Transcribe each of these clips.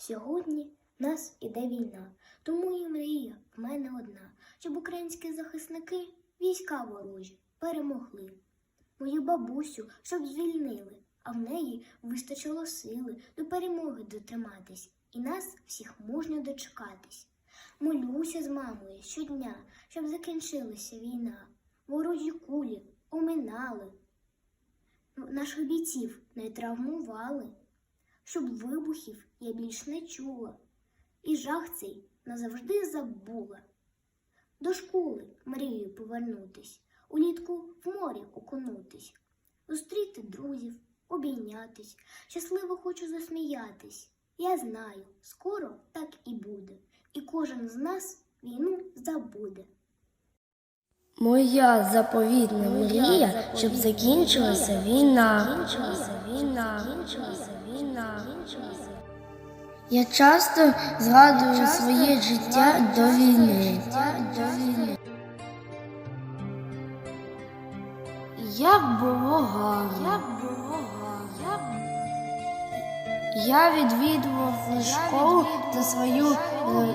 Сьогодні в нас іде війна, тому і мрія в мене одна, щоб українські захисники війська ворожі перемогли. Мою бабусю, щоб звільнили, а в неї вистачило сили до перемоги дотриматись, і нас всіх можна дочекатись. Молюся з мамою щодня, щоб закінчилася війна. Ворожі кулі оминали, наших бійців не травмували, щоб вибухів я більш не чула, і жах цей назавжди забула. До школи мрію повернутись, улітку в морі окунутись, зустріти друзів, обійнятись, щасливо хочу засміятись. Я знаю, скоро так і буде, і кожен з нас війну забуде. Моя заповітна мрія, щоб закінчилася війна. Я часто згадую своє життя до війни. Як було гарно. Я відвідував школу за свою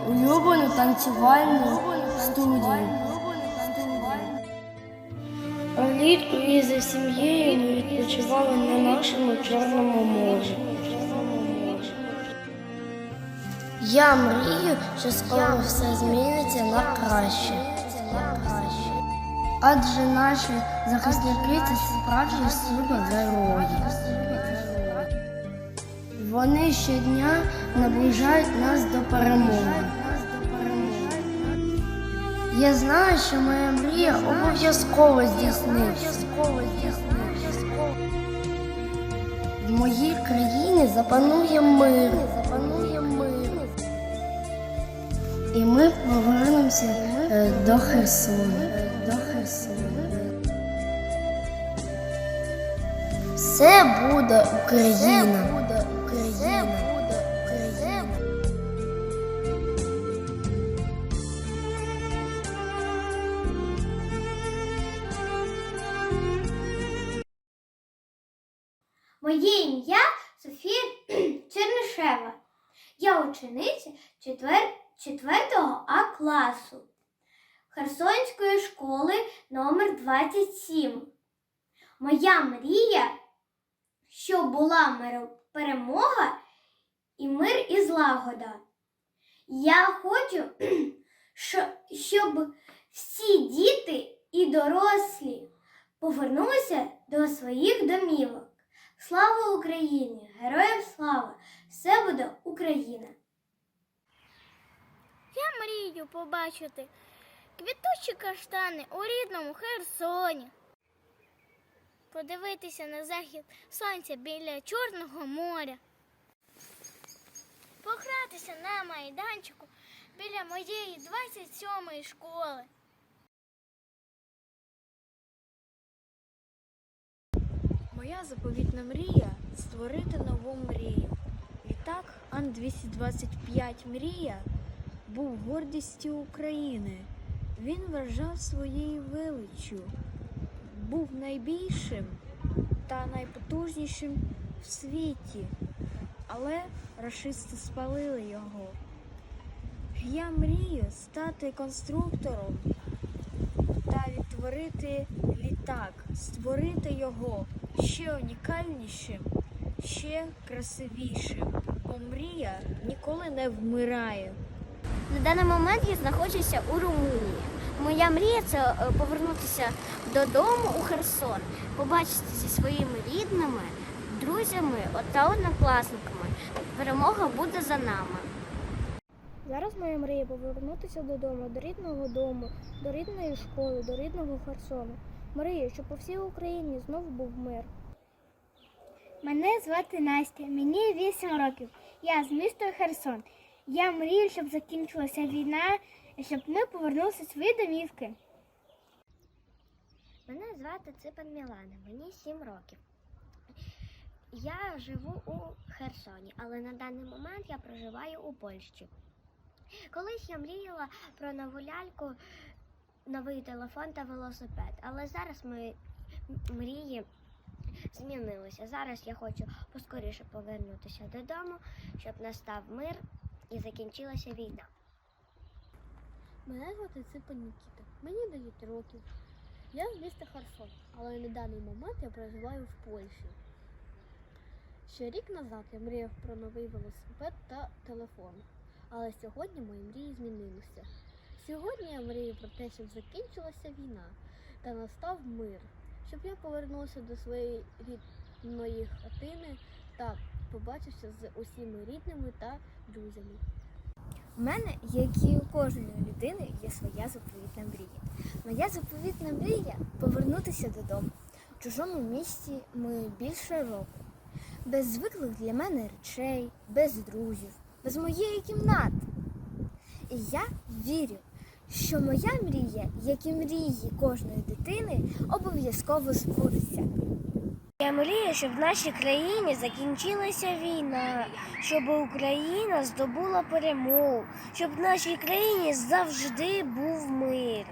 улюблену танцювальну студію. Влітку із сім'єю ми відпочивали на нашому Чорному морі. Я мрію, що скоро все зміниться на краще. Адже наші захисники це справжні супергерої. Вони щодня наближають нас до перемоги. Я знаю, що моя мрія обов'язково здійсниться. В моїй країні запанує мир. І ми повернемося е, до Херсону. До Херсону. Все буде Україна. Моє ім'я Софія Чернишева. Я учениця 4, 4 А класу Херсонської школи номер 27. Моя мрія, щоб була перемога і мир і злагода. Я хочу, щоб всі діти і дорослі повернулися до своїх домівок. Слава Україні! Героям слава! Все буде Україна! Я мрію побачити квітучі каштани у рідному Херсоні. Подивитися на захід сонця біля Чорного моря. Погратися на майданчику біля моєї 27-ї школи. Моя заповітна мрія створити нову мрію. Літак Ан-225 Мрія був гордістю України. Він вражав своєю величчю, був найбільшим та найпотужнішим в світі, але рашисти спалили його. Я мрію стати конструктором та відтворити літак, створити його ще унікальнішим, ще красивішим. Бо мрія ніколи не вмирає. На даний момент я знаходжуся у Румунії. Моя мрія це е, повернутися додому у Херсон, побачити зі своїми рідними, друзями та однокласниками. Перемога буде за нами. Зараз моя мрія повернутися додому, до рідного дому, до рідної школи, до рідного Херсону. Мрію, щоб по всій Україні знов був мир. Мене звати Настя, мені 8 років. Я з міста Херсон. Я мрію, щоб закінчилася війна і щоб ми повернулися в свої домівки. Мене звати Ципан Мілана, мені 7 років. Я живу у Херсоні, але на даний момент я проживаю у Польщі. Колись я мріяла про нову ляльку, новий телефон та велосипед, але зараз мої мрії змінилося. Зараз я хочу поскоріше повернутися додому, щоб настав мир і закінчилася війна. Мене звати Ципа Нікіта. Мені 9 років. Я з міста Харсон, але на даний момент я проживаю в Польщі. Ще рік назад я мріяв про новий велосипед та телефон. Але сьогодні мої мрії змінилися. Сьогодні я мрію про те, щоб закінчилася війна та настав мир, щоб я повернувся до своєї рідної хатини та побачився з усіма рідними та друзями. У мене, як і у кожної людини, є своя заповітна мрія. Моя заповітна мрія повернутися додому. В чужому місті ми більше року. Без звиклих для мене речей, без друзів, без моєї кімнати. І я вірю, що моя мрія, як і мрії кожної дитини, обов'язково збудеться. Я мрію, щоб в нашій країні закінчилася війна, щоб Україна здобула перемогу, щоб в нашій країні завжди був мир.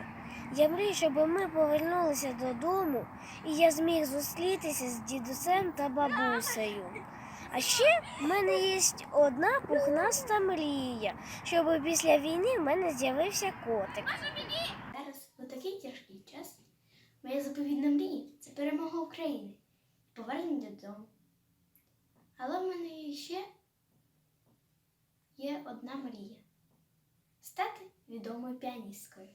Я мрію, щоб ми повернулися додому, і я зміг зустрітися з дідусем та бабусею. А ще в мене є одна пухнаста мрія, щоб після війни в мене з'явився котик. Зараз у такий тяжкий час моя заповідна мрія це перемога України повернення додому. Але в мене ще є одна мрія стати відомою піаністкою.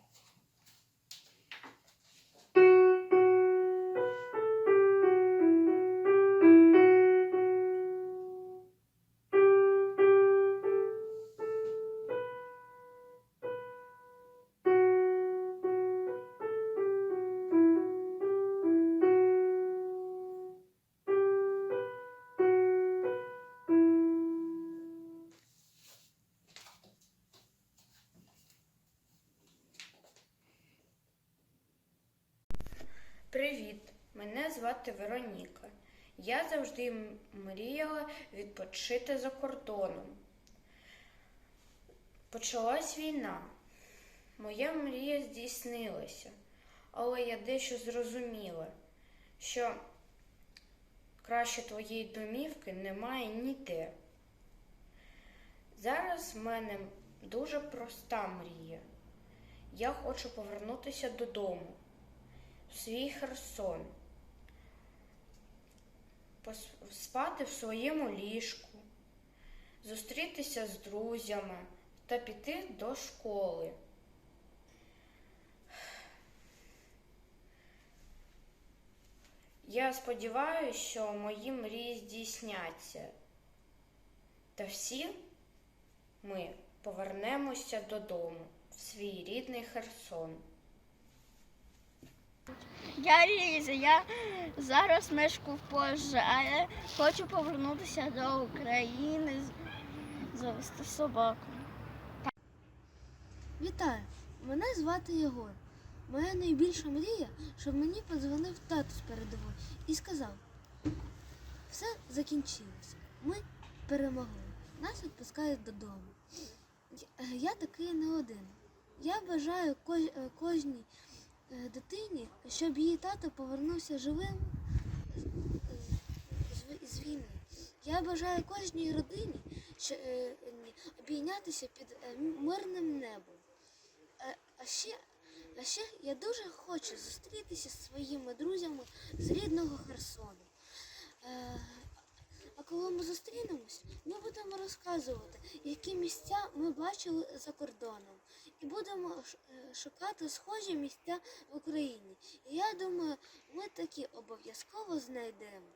Мене звати Вероніка. Я завжди мріяла відпочити за кордоном. Почалась війна. Моя мрія здійснилася, але я дещо зрозуміла, що краще твоєї домівки немає ніде. Зараз в мене дуже проста мрія. Я хочу повернутися додому в свій Херсон, спати в своєму ліжку, зустрітися з друзями та піти до школи. Я сподіваюся, що мої мрії здійсняться. Та всі ми повернемося додому в свій рідний Херсон. Я Ліза, я зараз мешкаю в Польщі, але хочу повернутися до України, завести собаку. Вітаю! Мене звати Єгор. Моя найбільша мрія, щоб мені подзвонив тато з передової і сказав: все закінчилося. Ми перемогли. Нас відпускають додому. Я- такий не один. Я бажаю кож- кожній дитині, щоб її тато повернувся живим з- з- війни. Я бажаю кожній родині е, обійнятися під е, мирним небом. Е, А ще, а ще я дуже хочу зустрітися зі своїми друзями з рідного Херсону. Коли ми зустрінемось, ми будемо розказувати, які місця ми бачили за кордоном. І будемо е, шукати схожі місця в Україні. І я думаю, ми такі обов'язково знайдемо,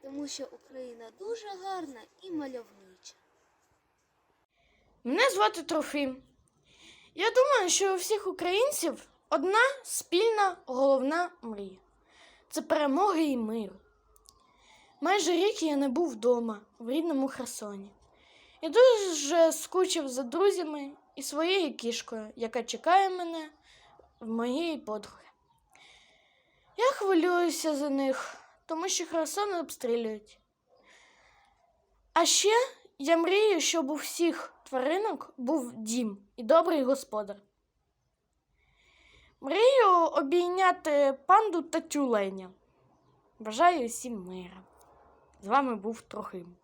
тому що Україна дуже гарна і мальовнича. Мене звати Трофим. Я думаю, що у всіх українців одна спільна головна мрія це перемога і мир. Майже рік я не був вдома в рідному Херсоні. Я дуже скучив за друзями і своєю кішкою, яка чекає мене в моєї подруги. Я хвилююся за них, тому що Херсон обстрілюють. А ще я мрію, щоб у всіх тваринок був дім і добрий господар. Мрію обійняти панду та тюленя. Бажаю усім мира. З вами був Трохим.